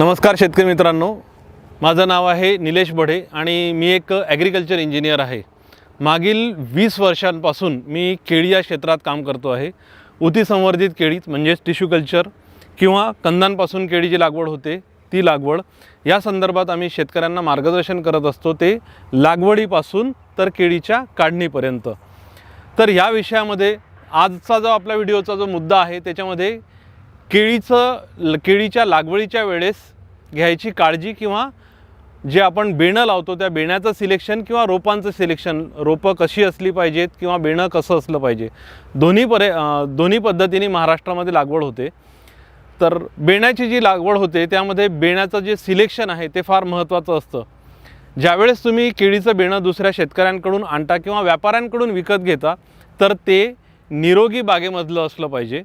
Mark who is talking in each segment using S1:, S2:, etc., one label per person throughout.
S1: नमस्कार शेतकरी मित्रांनो. माझं नाव आहे निलेश बढे आणि मी एक ॲग्रिकल्चर इंजिनियर आहे. मागील वीस वर्षांपासून मी केळी या क्षेत्रात काम करतो आहे. उतीसंवर्धित केळीच म्हणजेच टिश्यू कल्चर किंवा कंदांपासून केळीची लागवड होते ती लागवड. या संदर्भात आम्ही शेतकऱ्यांना मार्गदर्शन करत असतो ते लागवडीपासून तर केळीच्या काढणीपर्यंत. तर या विषयामध्ये आजचा जो आपला व्हिडिओचा जो मुद्दा आहे त्याच्यामध्ये केळीचं ल- केळीच्या लागवडीच्या वेळेस घ्यायची काळजी किंवा जे आपण बेणं लावतो त्या बेण्याचं सिलेक्शन किंवा रोपांचं सिलेक्शन. रोपं कशी असली पाहिजेत किंवा बेणं कसं असलं पाहिजे. दोन्ही परे दोन्ही पद्धतीने महाराष्ट्रामध्ये लागवड होते. तर बेण्याची जी लागवड होते त्यामध्ये बेण्याचं जे सिलेक्शन आहे ते फार महत्त्वाचं असतं. ज्यावेळेस तुम्ही केळीचं बेणं दुसऱ्या शेतकऱ्यांकडून आणता किंवा व्यापाऱ्यांकडून विकत घेता तर ते निरोगी बागेमधलं असलं पाहिजे.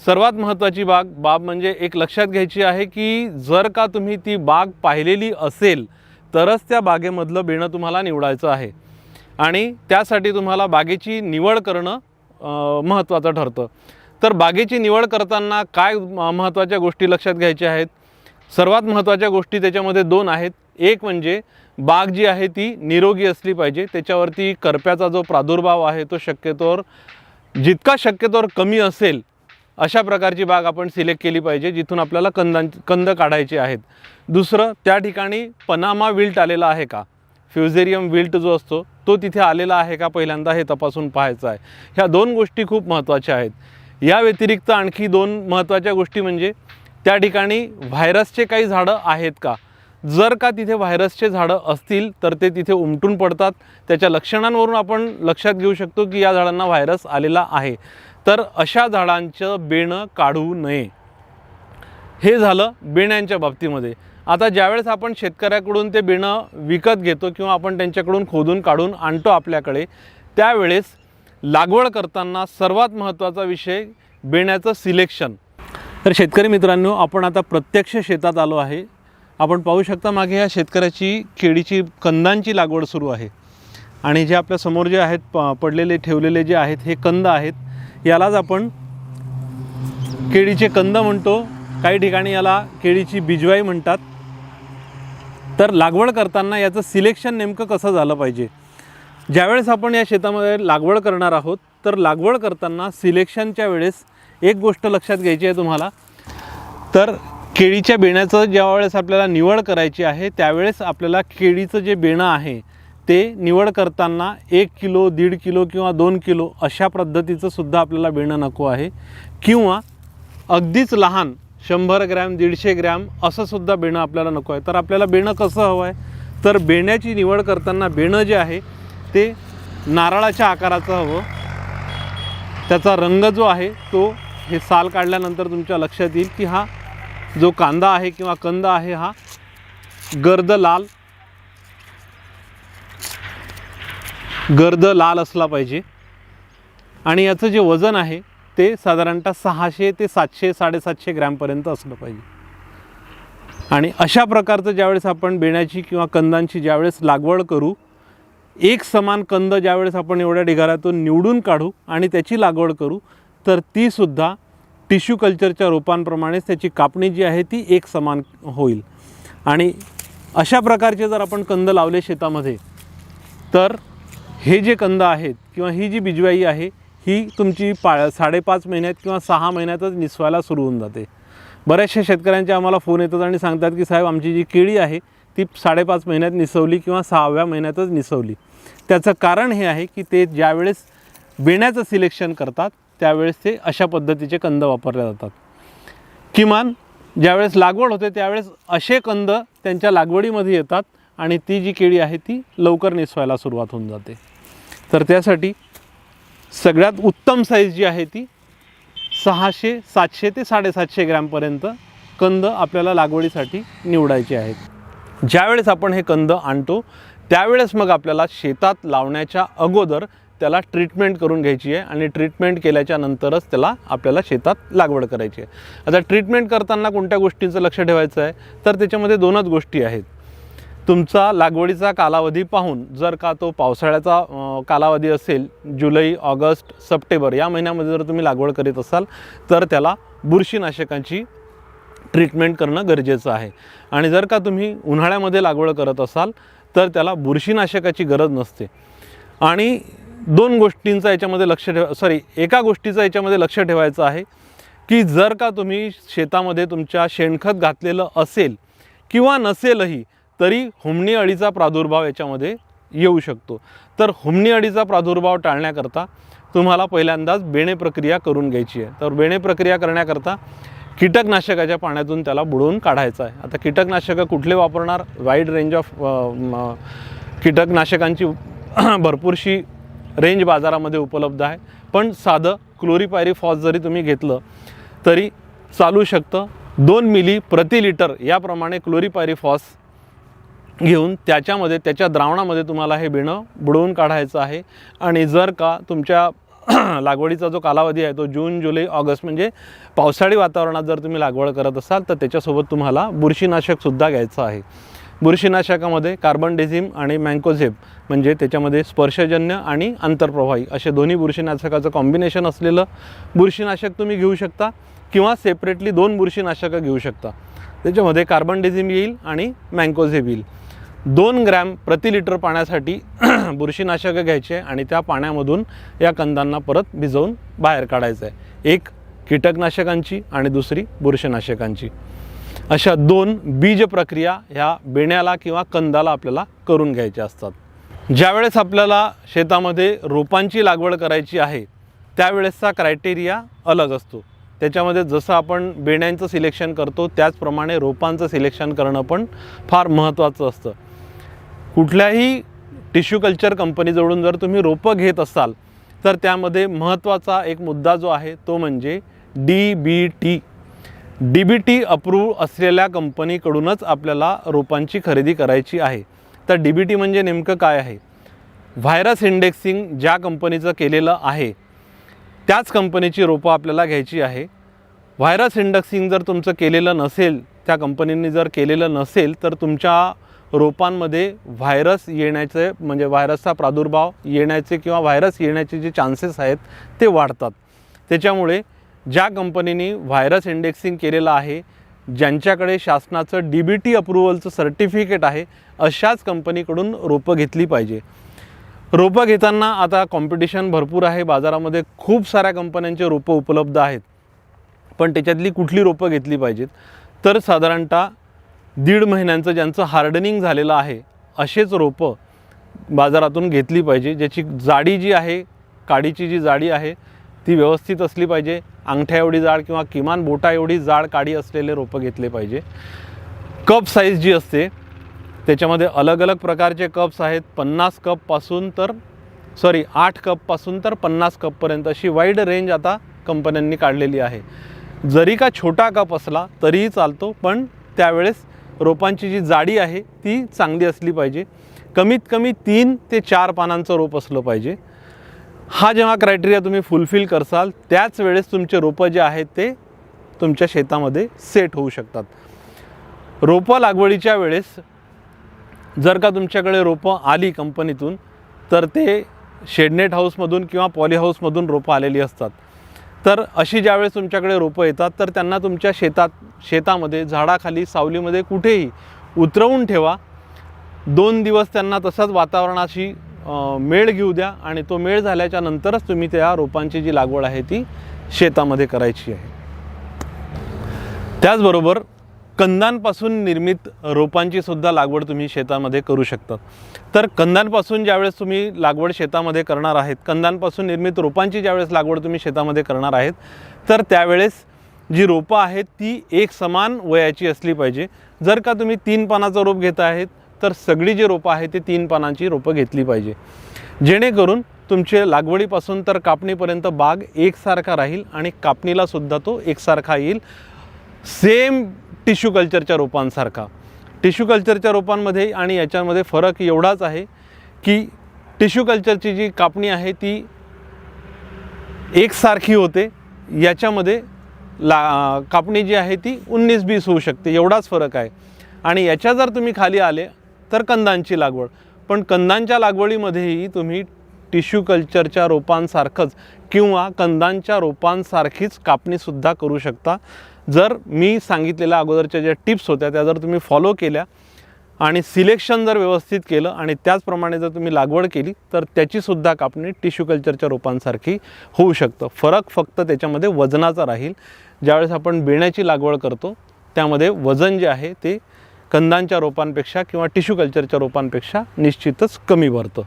S1: सर्वात महत्त्वाची बाग बाब म्हणजे एक लक्षात घ्यायची आहे की जर का तुम्ही ती बाग पाहिलेली असेल तरच त्या बागेमधलं बेणं तुम्हाला निवडायचं आहे. आणि त्यासाठी तुम्हाला बागेची निवड करणं महत्त्वाचं ठरतं. तर बागेची निवड करताना काय म- महत्त्वाच्या गोष्टी लक्षात घ्यायच्या आहेत? सर्वात महत्त्वाच्या गोष्टी त्याच्यामध्ये दोन आहेत. एक म्हणजे बाग जी आहे ती निरोगी असली पाहिजे त्याच्यावरती करप्याचा जो प्रादुर्भाव आहे तो शक्यतोवर जितका शक्यतोवर कमी असेल अशा प्रकारची बाग आपण सिलेक्ट केली पाहिजे जिथून आपल्याला कंदां कंद काढायचे आहेत. दुसरं त्या ठिकाणी पनामा विल्ट आलेला आहे का? फ्युझेरियम विल्ट जो असतो तो तिथे आलेला आहे का? पहिल्यांदा हे तपासून पाहायचं आहे. ह्या दोन गोष्टी खूप महत्त्वाच्या आहेत. या व्यतिरिक्त आणखी दोन महत्त्वाच्या गोष्टी म्हणजे त्या ठिकाणी व्हायरसचे काही झाडं आहेत का? जर का तिथे व्हायरसचे झाडं असतील तर ते तिथे उमटून पडतात. त्याच्या लक्षणांवरून आपण लक्षात घेऊ शकतो की या झाडांना व्हायरस आलेला आहे. तर अशा झाडांचं बेणं काढू नये. हे झालं बेण्यांच्या बाबतीमध्ये. आता ज्यावेळेस आपण शेतकऱ्याकडून ते बेणं विकत घेतो किंवा आपण त्यांच्याकडून खोदून काढून आणतो आपल्याकडे त्यावेळेस लागवड करताना सर्वात महत्त्वाचा विषय बेण्याचं सिलेक्शन. तर शेतकरी मित्रांनो आपण आता प्रत्यक्ष शेतात आलो आहे. आपण पाहू शकता मागे ह्या शेतकऱ्याची केळीची कंदांची लागवड सुरू आहे. आणि जे आपल्यासमोर जे आहेत प पडलेले ठेवलेले जे आहेत हे कंद आहेत. यालाच आपण केळीचे कंद म्हणतो. काही ठिकाणी याला केळीची बिजवाई म्हणतात. तर लागवड करताना याचं सिलेक्शन नेमकं कसं झालं पाहिजे? ज्यावेळेस आपण या शेतामध्ये लागवड करणार आहोत तर लागवड करताना सिलेक्शनच्या वेळेस एक गोष्ट लक्षात घ्यायची आहे तुम्हाला. तर केळीच्या बेण्याचं ज्यावेळेस आपल्याला निवड करायची आहे त्यावेळेस आपल्याला केळीचं जे बेणं आहे ते निवड करताना एक किलो दीड किलो किंवा दोन किलो अशा पद्धतीचं सुद्धा आपल्याला बेणं नको आहे. किंवा अगदीच लहान शंभर ग्रॅम दीडशे ग्रॅम असं सुद्धा बेणं आपल्याला नको आहे. तर आपल्याला बेणं कसं हवं आहे? तर बेण्याची निवड करताना बेणं जे आहे ते नारळाच्या आकाराचं हवं. त्याचा रंग जो आहे तो हे साल काढल्यानंतर तुमच्या लक्षात येईल की हा जो कांदा आहे किंवा कंद आहे हा गर्द लाल गर्द लाल असला पाहिजे. आणि याचं जे वजन आहे ते साधारणतः सहाशे ते सातशे साडेसातशे ग्रॅमपर्यंत असलं पाहिजे. आणि अशा प्रकारचं ज्यावेळेस आपण बेण्याची किंवा कंदांची ज्यावेळेस लागवड करू एक समान कंद ज्यावेळेस आपण एवढ्या ढिगाऱ्यातून निवडून काढू आणि त्याची लागवड करू तर तीसुद्धा टिश्यू कल्चरच्या रोपांप्रमाणेच त्याची कापणी जी आहे ती एक समान होईल. आणि अशा प्रकारचे जर आपण कंद लावले शेतामध्ये तर हे जे कंद आहेत किंवा ही जी बिजवाई आहे ही तुमची पा साडेपाच महिन्यात किंवा सहा महिन्यातच निसवायला सुरू होऊन जाते. बऱ्याचशा शेतकऱ्यांचे आम्हाला फोन येतात आणि सांगतात की साहेब आमची जी केळी आहे ती साडेपाच महिन्यात निसवली किंवा सहाव्या महिन्यातच निसवली. त्याचं कारण हे आहे की ते ज्यावेळेस बेण्याचं सिलेक्शन करतात त्यावेळेस ते अशा पद्धतीचे कंद वापरले जातात. किमान ज्यावेळेस लागवड होते त्यावेळेस असे कंद त्यांच्या लागवडीमध्ये येतात आणि ती जी केळी आहे ती लवकर निसवायला सुरुवात होऊन जाते. तर त्यासाठी सगळ्यात उत्तम साईज जी आहे ती सहाशे सातशे ते साडेसातशे ग्रॅमपर्यंत कंद आपल्याला लागवडीसाठी निवडायचे आहेत. ज्यावेळेस आपण हे कंद आणतो त्यावेळेस मग आपल्याला शेतात लावण्याच्या अगोदर त्याला ट्रीटमेंट करून घ्यायची आहे आणि ट्रीटमेंट केल्याच्या नंतरच त्याला आपल्याला शेतात लागवड करायची आहे. आता ट्रीटमेंट करताना कोणत्या गोष्टींचं लक्ष ठेवायचं आहे? तर त्याच्यामध्ये दोनच गोष्टी आहेत. तुमचा लागवडीचा कालावधी पाहून जर का तो पावसाळ्याचा कालावधी असेल जुलै ऑगस्ट सप्टेंबर या महिन्यामध्ये जर तुम्ही लागवड करीत असाल तर त्याला बुरशीनाशकांची ट्रीटमेंट करणं गरजेचं आहे. आणि जर का तुम्ही उन्हाळ्यामध्ये लागवड करत असाल तर त्याला बुरशीनाशकाची गरज नसते. आणि दोन गोष्टींचा याच्यामध्ये लक्ष ठेवा सॉरी एका गोष्टीचं याच्यामध्ये लक्ष ठेवायचं आहे की जर का तुम्ही शेतामध्ये तुमच्या शेणखत घातलेलं असेल किंवा नसेलही तरी हुमणी अळीचा प्रादुर्भाव याच्यामध्ये येऊ शकतो. तर हुमणी अळीचा प्रादुर्भाव टाळण्याकरता तुम्हाला पहिल्यांदाच बेणे प्रक्रिया करून घ्यायची आहे. तर बेणे प्रक्रिया करण्याकरता कीटकनाशकाच्या पाण्यातून त्याला बुडवून काढायचं आहे. आता कीटकनाशकं कुठले वापरणार? वाईड रेंज ऑफ कीटकनाशकांची भरपूरशी रेंज बाजारामध्ये उपलब्ध आहे. पण साधं क्लोरीपायरीफॉस जरी तुम्ही घेतलं तरी चालू शकतं. दोन मिली प्रति लिटर याप्रमाणे क्लोरीपायरीफॉस घेऊन त्याच्यामध्ये त्याच्या द्रावणामध्ये तुम्हाला हे बिणं बुडवून काढायचं आहे. आणि जर का तुमच्या लागवडीचा जो कालावधी आहे तो जून जुलै ऑगस्ट म्हणजे पावसाळी वातावरणात जर तुम्ही लागवड करत असाल तर त्याच्यासोबत तुम्हाला बुरशीनाशकसुद्धा घ्यायचं आहे. बुरशीनाशकामध्ये कार्बन डेझिम आणि मँकोझेब म्हणजे त्याच्यामध्ये स्पर्शजन्य आणि आंतरप्रवाही असे दोन्ही बुरशीनाशकाचं कॉम्बिनेशन असलेलं बुरशीनाशक तुम्ही घेऊ शकता किंवा सेपरेटली दोन बुरशीनाशकं घेऊ शकता. त्याच्यामध्ये कार्बन डेझिम येईल आणि मँकोझेब येईल. दोन ग्रॅम प्रति लिटर पाण्यासाठी बुरशीनाशकं घ्यायचे आणि त्या पाण्यामधून या कंदांना परत भिजवून बाहेर काढायचं आहे एक कीटकनाशकांची आणि दुसरी बुरशीनाशकांची. अशा दोन बीज प्रक्रिया ह्या बेण्याला किंवा कंदाला आपल्याला करून घ्यायच्या असतात. ज्यावेळेस आपल्याला शेतामध्ये रोपांची लागवड करायची आहे त्यावेळेसचा क्रायटेरिया अलग असतो. त्याच्यामध्ये जसं आपण बेण्यांचं सिलेक्शन करतो त्याचप्रमाणे रोपांचं सिलेक्शन करणं पण फार महत्त्वाचं असतं. कुठल्याही टिश्यू कल्चर कंपनीजवळून जर तुम्ही रोपं घेत असाल तर त्यामध्ये महत्त्वाचा एक मुद्दा जो आहे तो म्हणजे D B T D B T approve असलेल्या कंपनीकडूनच आपल्याला रोपांची खरेदी करायची आहे. तर डी बी टी म्हणजे नेमकं काय आहे? व्हायरस इंडेक्सिंग ज्या कंपनीचं केलेलं आहे त्याच कंपनीची रोपं आपल्याला घ्यायची आहे. व्हायरस इंडेक्सिंग जर तुमचं केलेलं नसेल त्या कंपनीने जर केलेलं नसेल तर तुमच्या रोपांमध्ये व्हायरस येण्याचे म्हणजे व्हायरसचा प्रादुर्भाव येण्याचे किंवा व्हायरस येण्याचे जे चान्सेस आहेत ते वाढतात. त्याच्यामुळे ज्या कंपनीने व्हायरस इंडेक्सिंग केलेलं आहे ज्यांच्याकडे शासनाचं डी बी टी अप्रुव्हलचं सर्टिफिकेट आहे अशाच कंपनीकडून रोपं घेतली पाहिजे. रोपं घेताना आता कॉम्पिटिशन भरपूर आहे बाजारामध्ये खूप साऱ्या कंपन्यांचे रोपं उपलब्ध आहेत. पण त्याच्यातली कुठली रोपं घेतली पाहिजेत? तर साधारणतः दीड महिन्यांचं ज्यांचं हार्डनिंग झालेलं आहे असेच रोपं बाजारातून घेतली पाहिजे ज्याची जाडी जी आहे काडीची जी जाडी आहे ती व्यवस्थित असली पाहिजे. अंगठ्या एवढी जाड किंवा किमान बोटा एवढी जाड काडी असलेले रोपं घेतले पाहिजे. कप साईज जी असते त्याच्यामध्ये अलग अलग प्रकारचे कप्स आहेत. पन्नास कपपासून तर सॉरी आठ कपपासून तर पन्नास कपपर्यंत अशी वाईड रेंज आता कंपन्यांनी काढलेली आहे. जरी का छोटा कप असला तरीही चालतो पण त्यावेळेस रोपांची जी जाडी आहे ती चांगली असली पाहिजे. कमीत कमी तीन ते चार पानांचं रोप असलं पाहिजे. हा जेव्हा क्रायटेरिया तुम्ही फुलफिल करसाल त्याच वेळेस तुमचे रोपं जे आहेत ते तुमच्या शेतामध्ये सेट होऊ शकतात. रोपं लागवडीच्या वेळेस जर का तुमच्याकडे रोपं आली कंपनीतून तर ते शेडनेट हाऊसमधून किंवा पॉली हाऊसमधून रोपं आलेली असतात. तर अशी ज्यावेळेस तुमच्याकडे रोपं येतात तर त्यांना तुमच्या शेतात शेतामध्ये झाडाखाली सावलीमध्ये कुठेही उतरवून ठेवा. दोन दिवस त्यांना तसाच वातावरणाशी मेळ घेऊ द्या आणि तो मेळ झाल्याच्या नंतरच तुम्ही त्या रोपांची जी लागवड आहे ती शेतामध्ये करायची आहे. त्याचबरोबर कंदांपासून निर्मित रोपांची सुद्धा लागवड तुम्ही शेतामध्ये करू शकता. तर कंदांपासून ज्यावेळेस तुम्ही लागवड शेतामध्ये करणार आहेत कंदांपासून निर्मित रोपांची ज्यावेळेस लागवड तुम्ही शेतामध्ये करणार आहेत तर त्यावेळेस जी रोपं आहेत ती एक समान वयाची असली पाहिजे. जर का तुम्ही तीन पानाचं रोप घेत आहेत तर सगळी जी रोपं आहेत ती तीन पानांची रोपं घेतली पाहिजे. जेणेकरून तुमचे लागवडीपासून तर कापणीपर्यंत बाग एकसारखा राहील आणि कापणीला सुद्धा तो एकसारखा येईल. सेम टिश्यू कल्चरच्या रोपांसारखा. टिश्यू कल्चरच्या रोपांमध्ये आणि याच्यामध्ये फरक एवढाच आहे की टिश्यू कल्चरची जी कापणी आहे ती एकसारखी होते. याच्यामध्ये ला कापणी जी आहे ती उन्नीस बीस होऊ शकते. एवढाच फरक आहे. आणि याच्या जर तुम्ही खाली आले तर कंदांची लागवड. पण कंदांच्या लागवडीमध्येही तुम्ही टिश्यू कल्चरच्या रोपांसारखंच किंवा कंदांच्या रोपांसारखीच कापणीसुद्धा करू शकता. जर मी सांगितलेल्या अगोदरच्या ज्या टिप्स होत्या त्या जर तुम्ही फॉलो केल्या आणि सिलेक्शन जर व्यवस्थित केलं आणि त्याचप्रमाणे जर तुम्ही लागवड केली तर त्याचीसुद्धा कापणी टिश्यू कल्चरच्या रोपांसारखी होऊ शकतं. फरक फक्त त्याच्यामध्ये वजनाचा राहील. ज्यावेळेस आपण बेण्याची लागवड करतो त्यामध्ये वजन जे आहे ते कंदांच्या रोपांपेक्षा किंवा टिश्यू कल्चरच्या रोपांपेक्षा निश्चितच कमी भरतं.